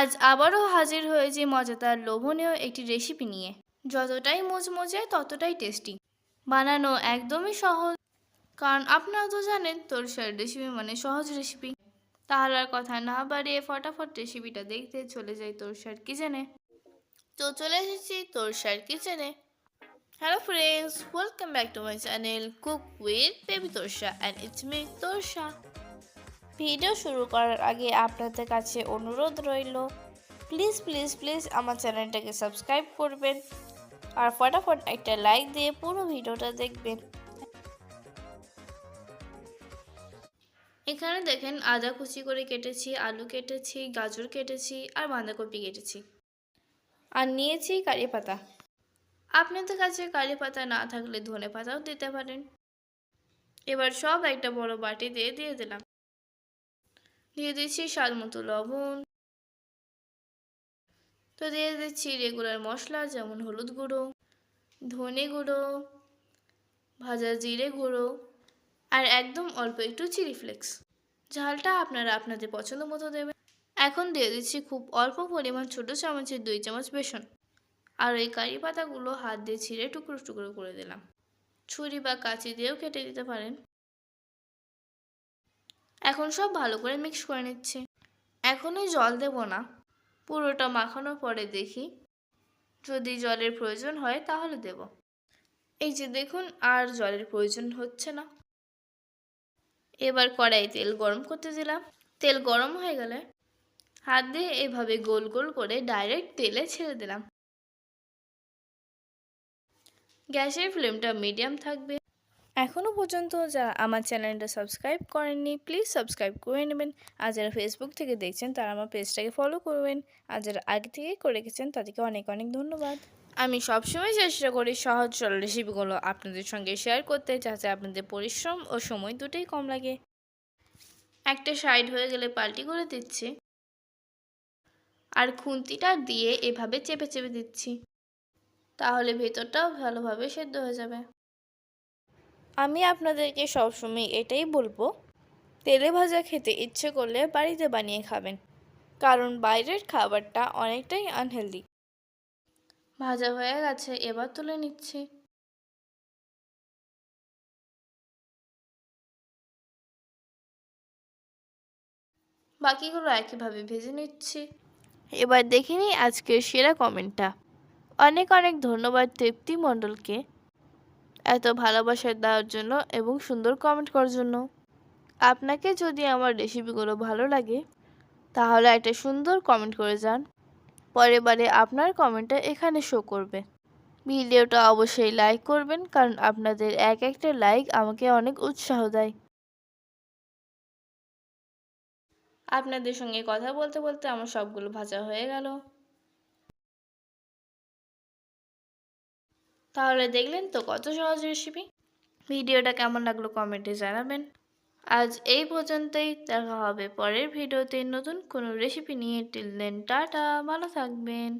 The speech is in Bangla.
আজ আবারও হাজির হয়েছি মজাদার লোভনীয় একটি রেসিপি নিয়ে। যতটাই মুচমুচে, ততটাই টেস্টি বানানো একদমই সহজ। কারণ আপনারা তো জানেন, তোরসার রেসিপি মানে সহজ রেসিপি তাহলে আর কথা না বাড়িয়ে ফটাফট রেসিপিটা দেখতে চলে যাই তোরসার কিচেনে তো চলে এসেছি তোরসার কিচেনে hello friends welcome back to my channel cook with baby Torsa and it's me Torsa. Video শুরু করার আগে আপনাদের কাছে অনুরোধ রইল প্লিজ প্লিজ প্লিজ আমার চ্যানেলটাকে সাবস্ক্রাইব করবেন আর ফটাফট একটা লাইক দিয়ে পুরো ভিডিওটা দেখবেন। এখানে দেখেন আদা কুচি করে কেটেছি, আলু কেটেছি, গাজর কেটেছি আর বাঁধাকপি কেটেছি। আর নিয়েছি কারি পাতা। আপনাদের কাছে কারি পাতা না থাকলে ধনে পাতাও দিতে পারেন। এবার সব একটা বড় বাটি দিয়ে দিয়ে দিলাম। দিয়ে দিচ্ছি স্বাদ মতো লবণ। তো দিয়ে দিচ্ছি রেগুলার মশলা, যেমন হলুদ গুঁড়ো, ধনে গুঁড়ো, ভাজা জিরে গুঁড়ো, আর একদম অল্প একটু চিলি ফ্লেক্স ঝালটা আপনারা আপনাদের পছন্দ মতো দেবেন। এখন দিয়ে দিচ্ছি খুব অল্প পরিমাণ ছোট চামচের দুই চামচ বেসন। আর এই কারি পাতাগুলো হাত দিয়ে ছিঁড়ে টুকরো টুকরো করে দিলাম। ছুরি বা কাঁচি দিয়েও কেটে দিতে পারেন। এখন সব ভালো করে মিক্স করে নিচ্ছি। এখনই জল দেব না। পুরোটা মাখানোর পরে দেখি। যদি জলের প্রয়োজন হয় তাহলে দেব। এই যে দেখুন, আর জলের প্রয়োজন হচ্ছে না। এবার কড়াই তেল গরম করতে দিলাম। তেল গরম হয়ে গেলে হাত দিয়ে এভাবে গোল গোল করে ডাইরেক্ট তেলে ছেড়ে দিলাম। গ্যাসের ফ্লেমটা মিডিয়াম থাকবে। এখনও পর্যন্ত যারা আমার চ্যানেলটা সাবস্ক্রাইব করেননি প্লিজ সাবস্ক্রাইব করে নেবেন। আর যারা ফেসবুক থেকে দেখছেন, তারা আমার পেজটাকে ফলো করবেন। আর যারা আগে থেকে করে রেখেছেন তাদেরকে অনেক অনেক ধন্যবাদ। আমি সবসময় চেষ্টা করি সহজ সরল রেসিপিগুলো আপনাদের সঙ্গে শেয়ার করতে, যাতে আপনাদের পরিশ্রম ও সময় দুটোই কম লাগে। একটা সাইড হয়ে গেলে পাল্টি করে দিচ্ছি। আর খুন্তিটা দিয়ে এভাবে চেপে চেপে দিচ্ছি। তাহলে ভেতরটাও ভালোভাবে সেদ্ধ হয়ে যাবে। আমি আপনাদেরকে সবসময় এটাই বলব, তেলে ভাজা খেতে ইচ্ছে করলে বাড়িতে বানিয়ে খাবেন, কারণ বাইরের খাবারটা অনেকটাই আনহেলদি ভাজা হয়ে গেছে, এবার তুলে নিচ্ছি। বাকিগুলো একইভাবে ভেজে নিচ্ছি। এবার দেখিনি আজকের সেরা কমেন্টটা। অনেক অনেক ধন্যবাদ তৃপ্তি মণ্ডলকে। এত ভালোবাসা দেওয়ার জন্য এবং সুন্দর কমেন্ট করার জন্য। আপনাকে যদি আমার রেসিপিগুলো ভালো লাগে, তাহলে একটা সুন্দর কমেন্ট করে যান। পরের বারে আপনার কমেন্টটা এখানে শো করবে। ভিডিওটা অবশ্যই লাইক করবেন, কারণ আপনাদের এক একটা লাইক আমাকে অনেক উৎসাহ দেয়। আপনাদের সঙ্গে কথা বলতে বলতে আমার সবগুলো ভাজা হয়ে গেল। তাহলে দেখলেন তো কত সহজ রেসিপি ভিডিওটা কেমন লাগল কমেন্টে জানাবেন। আজ এই পর্যন্তই, দেখা হবে পরের ভিডিওতে নতুন কোনো রেসিপি নিয়ে। টিল দেন টাটা, ভালো থাকবেন।